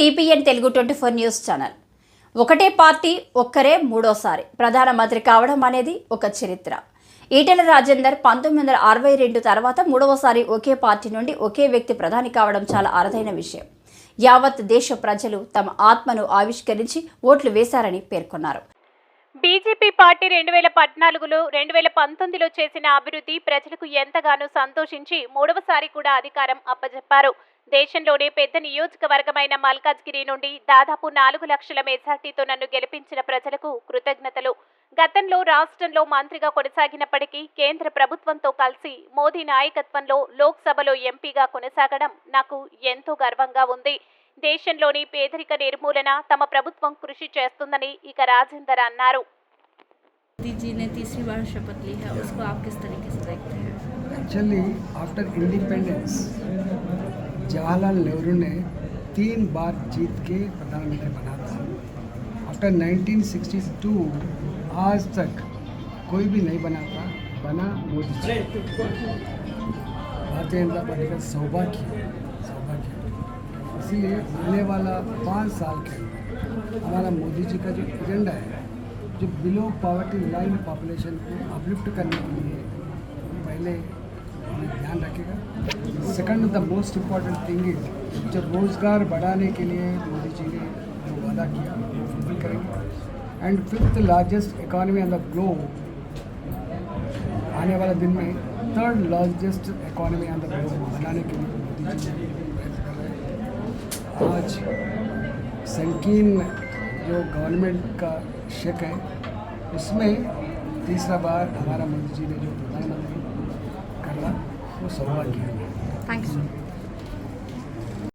TPN Telugu twenty four news channel. ఒకటే party ఒక్కరే మూడోసారి. ప్రధానమంత్రి కావడం అనేది ఒక చరిత్ర. ఈటెల రాజేందర్ పంతొమ్మిది వందల అరవై రెండు తర్వాత మూడవసారి ఒకే పార్టీ నుండి ఒకే వ్యక్తి ప్రధాని కావడం చాలా అరుదైన విషయం. యావత్ దేశ ప్రజలు తమ ఆత్మను ఆవిష్కరించి ఓట్లు వేశారని పేర్కొన్నారు. బీజేపీ పార్టీ రెండు వేల పద్నాలుగులో రెండు వేల పంతొమ్మిదిలో చేసిన అభివృద్ధి ప్రజలకు ఎంతగానో సంతోషించి మూడవసారి కూడా అధికారం అప్పజెప్పారు. దేశంలోనే పెద్ద నియోజకవర్గమైన మల్కాజ్గిరి నుండి దాదాపు నాలుగు లక్షల మెజార్టీతో నన్ను గెలిపించిన ప్రజలకు కృతజ్ఞతలు. గతంలో రాష్ట్రంలో మంత్రిగా కొనసాగినప్పటికీ కేంద్ర ప్రభుత్వంతో కలిసి మోదీ నాయకత్వంలో లోక్సభలో ఎంపీగా కొనసాగడం నాకు ఎంతో గర్వంగా ఉంది. దేశంలోని పేదరిక నిర్మూలన తమ ప్రభుత్వం కృషి చేస్తుందని ఇక రాజేందర్ అన్నారు मोदी जी ने तीसरी बार शपथ ली है उसको आप किस तरीके से देखते हैं actually after independence Jawaharlal Nehru ने तीन बार जीत के प्रधानमंत्री बना था आफ्टर 1962 आज तक कोई भी नहीं बना था बना मोदी जी भारतीय जनता पार्टी का सौभाग्य है, सौभाग्य इसीलिए आने वाला पाँच साल के हमारा मोदी जी का जो एजेंडा है, जो बिलो पॉवर्टी लाइन पॉपुलेशन को अपलिफ्ट करने के लिए पहले हमें ध्यान रखेगा second the most important thing is जो रोज़गार बढ़ाने के लिए मोदी जी ने जो वादा किया वो करेंगे। And fifth largest economy on the globe आने वाले दिन में third largest economy on the globe बनाने के लिए मोदी जी आज संकीर्ण जो गवर्नमेंट का शक है, उसमें तीसरा बार हमारा मंत्री जी ने जो प्रधानमंत्री करना, वो सौभाग्य है थैंक यू